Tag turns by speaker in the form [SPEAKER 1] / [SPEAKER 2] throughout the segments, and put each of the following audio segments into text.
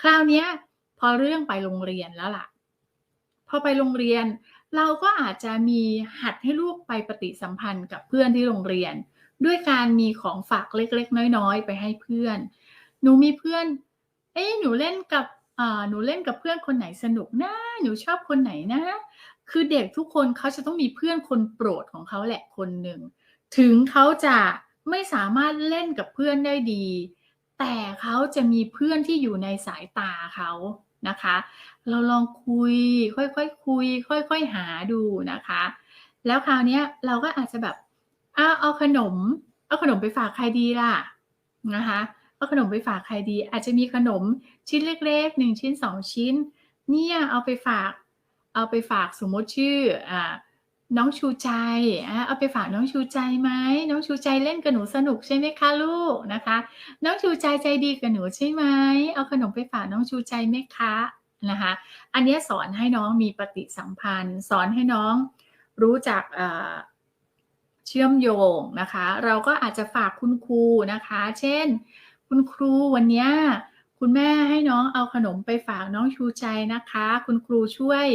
[SPEAKER 1] คราวเนี้ยพอเรื่องไปโรงเรียนแล้วล่ะ พอไปโรงเรียน เราก็อาจจะมีหัดให้ลูกไปปฏิสัมพันธ์กับเพื่อนที่โรงเรียน ด้วยการมีของฝากเล็กๆ น้อยๆ ไปให้เพื่อน หนูมีเพื่อน เอ๊ะหนูเล่นกับหนูเล่นกับเพื่อนคนไหนสนุกนะ หนูชอบคนไหนนะ คือเด็กทุกคนเขาจะต้องมีเพื่อนคนโปรดของเขาแหละคนหนึ่ง ถึงเขาจะไม่สามารถเล่นกับเพื่อนได้ดี แต่เขาจะมีเพื่อนที่อยู่ในสายตาเขานะคะ เราลองคุย ค่อยๆคคุย ค่อยๆหาดูนะคะ แล้วคราวนี้เราก็อาจจะแบบอ้าเอาขนม เอาขนมไปฝากใครดีล่ะ?นะคะเอาขนมไปฝากใครดี?อาจจะมีขนมชิ้นเล็กๆ1ชิ้น2ชิ้น เนี่ยเอาไปฝาก เอาไปฝากสมมติชื่ออ่า น้องชูใจอาเอาไปฝากน้องชูใจไหม?น้องชูใจเล่นกับหนูสนุกใช่ไหมคะลูก?นะคะ น้องชูใจใจดีกับหนูใช่ไหม?เอาขนมไปฝากน้องชูใจไหมคะ?นะคะ อันนี้สอนให้น้องมีปฏิสัมพันธ์ สอนให้น้องรู้จักเชื่อมโยงนะคะ เราก็อาจจะฝากคุณครูนะคะ เช่น คุณครูวันนี้คุณแม่ให้น้องเอาขนมไปฝากน้องชูใจนะคะ คุณครูช่วย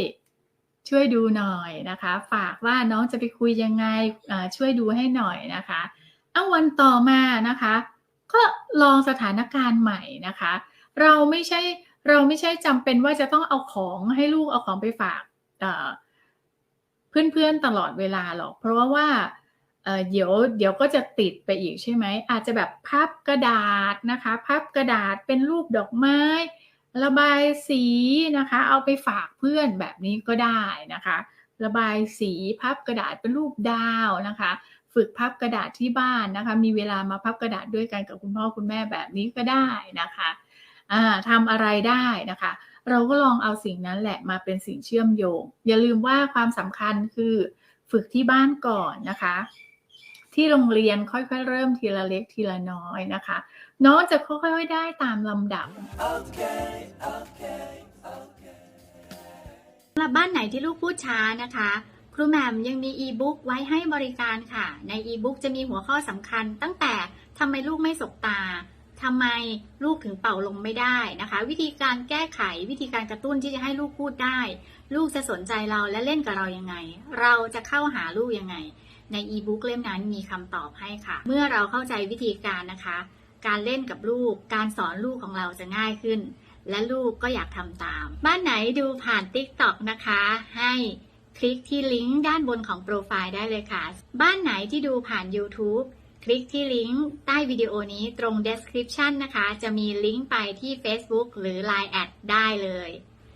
[SPEAKER 1] ช่วยดูหน่อยนะคะ ฝากว่าน้องจะไปคุยยังไงช่วยดูให้หน่อยนะคะอ้าววันต่อมานะคะ ก็ลองสถานการณ์ใหม่นะคะ เราไม่ใช่เราไม่ใช่จำเป็นว่าจะต้องเอาของให้ลูกเอาของไปฝากเพื่อนๆตลอดเวลาหรอก เพราะว่าเดี๋ยวเดี๋ยวก็จะติดไปอีกใช่ไหม?อาจจะแบบพับกระดาษนะคะ พับกระดาษเป็นรูปดอกไม้ ระบายสีนะคะ เอาไปฝากเพื่อนแบบนี้ก็ได้นะคะ ระบายสีพับกระดาษเป็นรูปดาวนะคะ ฝึกพับกระดาษที่บ้านนะคะ มีเวลามาพับกระดาษด้วยกันกับคุณพ่อคุณแม่แบบนี้ก็ได้นะคะทำอะไรได้นะคะ เราก็ลองเอาสิ่งนั้นแหละมาเป็นสิ่งเชื่อมโยง อย่าลืมว่าความสำคัญคือฝึกที่บ้านก่อนนะคะ ที่โรงเรียนค่อยๆ เริ่มทีละเล็กทีละน้อยนะคะ น้องจะค่อยๆ ได้ตามลำดับ
[SPEAKER 2] สำหรับบ้านไหนที่ลูกพูดช้านะคะ ครูแหม่มยังมีอีบุ๊กไว้ให้บริการค่ะ ในอีบุ๊กจะมีหัวข้อสำคัญ ตั้งแต่ทำไมลูกไม่สบตาทำไมลูกถึงเป่าลมไม่ได้นะคะ วิธีการแก้ไขวิธีการกระตุ้นที่จะให้ลูกพูดได้ ลูกจะสนใจเราและเล่นกับเรายังไง เราจะเข้าหาลูกยังไง ในอีบุ๊กเล่มนั้นมีคำตอบให้ค่ะ เมื่อเราเข้าใจวิธีการนะคะ การเล่นกับลูก การสอนลูกของเราจะง่ายขึ้น และลูกก็อยากทำตาม บ้านไหนดูผ่าน TikTok นะคะ ให้คลิกที่ลิงก์ด้านบนของโปรไฟล์ได้เลยค่ะ บ้านไหนที่ดูผ่าน YouTube คลิกที่ลิงก์ใต้วิดีโอนี้ตรง description นะคะ จะมีลิงก์ไปที่ Facebook หรือ Line แอดได้เลย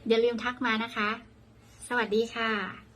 [SPEAKER 2] อย่าลืมทักมานะคะ สวัสดีค่ะ